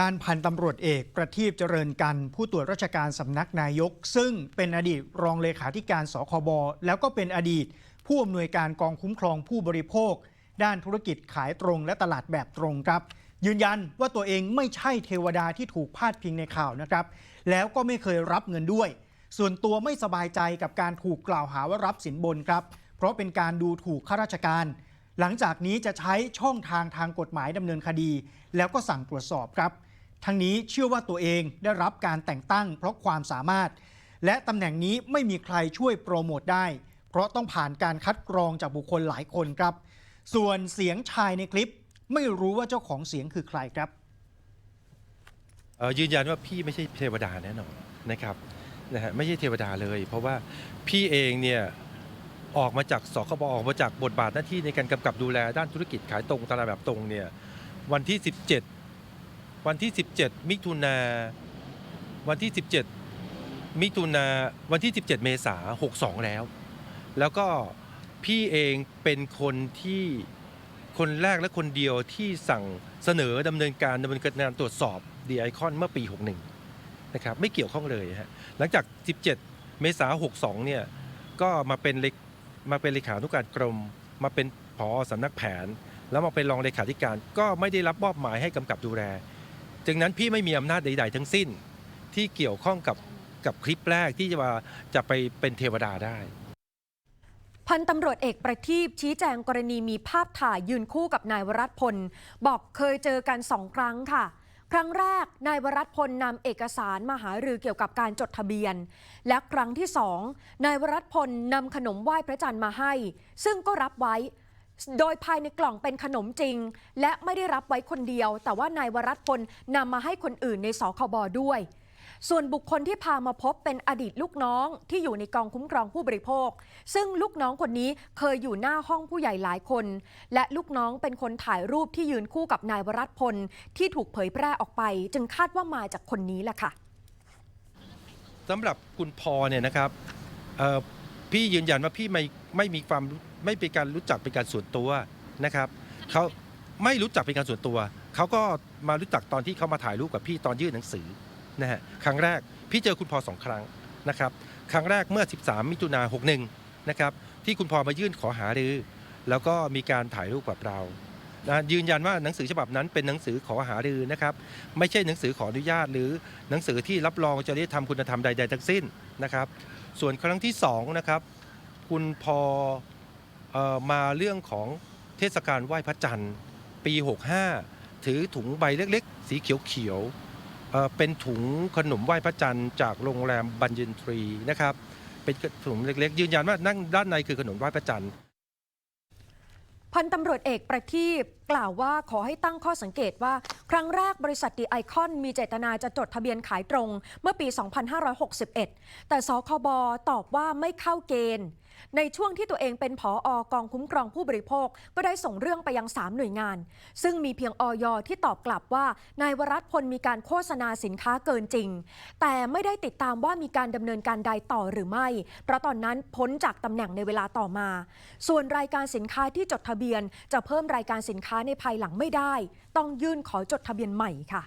ด้านพันตำรวจเอกประทีปเจริญกัน ผู้ตรวจราชการสำนักนายก ซึ่งเป็นอดีตรองเลขาธิการสคบแล้วก็เป็นอดีต ผู้อำนวยการกองคุ้มครองผู้บริโภค ด้านธุรกิจขายตรงและตลาดแบบตรงครับ ยืนยันว่าตัวเองไม่ใช่เทวดาที่ถูกพาดพิงในข่าวนะครับ แล้วก็ไม่เคยรับเงินด้วย ส่วนตัวไม่สบายใจกับการถูกกล่าวหาว่ารับสินบนครับ เพราะเป็นการดูถูกข้าราชการหลังจากนี้จะใช้ช่องทางทางกฎหมายดำเนินคดี แล้วก็สั่งตรวจสอบครับ ทั้งนี้เชื่อว่าตัวเองได้รับการแต่งตั้ง เพราะความสามารถ และตำแหน่งนี้ไม่มีใครช่วยโปรโมทได้ เพราะต้องผ่านการคัดกรองจากบุคคลหลายคนครับ ส่วนเสียงชายในคลิป ไม่รู้ว่าเจ้าของเสียงคือใครครับ เอ่อยืนยันว่าพี่ไม่ใช่เทวดาแน่นอนนะครับนะฮะไม่ใช่เทวดาเลย เพราะว่าพี่เองเนี่ยออกมาจากสคบออกมาจากบทบาทหน้าที่ในการกำกับดูแลด้านธุรกิจขายตรงตลาดแบบตรงเนี่ยวันที่ 17 วันที่ 17 มิถุนาวันที่ 17 มิถุนาวันที่ 17 เมษา62 แล้ว แล้วก็พี่เองเป็นคนที่คนแรกและคนเดียวที่สั่งเสนอดำเนินการดำเนินการตรวจสอบดีไอคอนเมื่อปี 61 นะครับ ไม่เกี่ยวข้องเลยฮะหลังจาก 17 เมษา62 เนี่ย ก็มาเป็นเลขมาเป็นเลขานุการกรม มาเป็นผอสำนักแผน แล้วมาเป็นรองเลขาธิการก็ไม่ได้รับมอบหมายให้กำกับดูแล จึงนั้นพี่ไม่มีอำนาจใด ๆ ทั้งสิ้นที่เกี่ยวข้องกับกับคลิปแรกที่จะมาจะไปเป็นเทวดาได้ พันตำรวจเอกประทีปชี้แจงกรณีมีภาพถ่ายยืนคู่กับนายวรัตพล บอกเคยเจอกันสองครั้งค่ะ ครั้งแรกนายวรัตพลนำเอกสารมาหารือเกี่ยวกับการจดทะเบียน และครั้งที่สองนายวรัตพลนำขนมไหว้พระจันทร์มาให้ ซึ่งก็รับไว้ โดยภายในกล่องเป็นขนมจริง และไม่ได้รับไว้คนเดียว แต่ว่านายวรัตพลนำมาให้คนอื่นในสคบด้วย ส่วนบุคคลที่พามาพบเป็นอดีตลูกน้องที่อยู่ในกองคุ้มครองผู้บริโภค ซึ่งลูกน้องคนนี้เคยอยู่หน้าห้องผู้ใหญ่หลายคน และลูกน้องเป็นคนถ่ายรูปที่ยืนคู่กับนายวรัตพลที่ถูกเผยแพร่ออกไป จึงคาดว่ามาจากคนนี้แหละค่ะสำหรับคุณพอเนี่ยนะครับพี่ยืนยันว่าพี่ไม่ไม่มีความ ไม่เป็นการรู้จักเป็นการส่วนตัวนะครับเขาไม่รู้จักเป็นการส่วนตัว เขาก็มารู้จักตอนที่เขามาถ่ายรูปกับพี่ตอนยื่นหนังสือนะฮะครั้งแรกพี่เจอคุณพอสองครั้งนะครับครั้งแรกเมื่อ 13 มิถุนา61นะครับที่คุณพอมายื่นขอหารือ แล้วก็มีการถ่ายรูปกับเรานะยืนยันว่าหนังสือฉบับนั้นเป็นหนังสือขอหารือนะครับไม่ใช่หนังสือขออนุญาต หรือหนังสือที่รับรองจริยธรรมคุณธรรมใด ๆ ทั้งสิ้นนะครับ ส่วนครั้งที่สองนะครับคุณพอเออ มาเรื่องของเทศกาลไหว้พระจันทร์ปี 65 ถือถุงใบเล็กๆ สีเขียวๆเเป็นถุงขนมไหว้พระจันทร์จากโรงแรมบันยินทรีนะครับเป็นถุงเล็กๆ ยืนยันว่านั่งด้านในคือขนมไหว้พระจันทร์พันตำรวจเอกประทีปกล่าวว่าขอให้ตั้งข้อสังเกตว่า ครั้งแรกบริษัทดีไอคอนมีเจตนาจะจดทะเบียนขายตรง เมื่อปี 2561 แต่สคบตอบว่าไม่เข้าเกณฑ์ ในช่วงที่ตัวเองเป็นผออกองคุ้มครองผู้บริโภค ก็ได้ส่งเรื่องไปยัง 3 หน่วยงาน ซึ่งมีเพียงออยที่ตอบกลับว่า นายวรัตพลมีการโฆษณาสินค้าเกินจริง แต่ไม่ได้ติดตามว่ามีการดำเนินการใดต่อหรือไม่ เพราะตอนนั้นพ้นจากตำแหน่งในเวลาต่อมา ส่วนรายการสินค้าที่จดทะเบียน จะเพิ่มรายการสินค้าในภายหลังไม่ได้ ต้องยื่นขอจดจดทะเบียนใหม่ค่ะ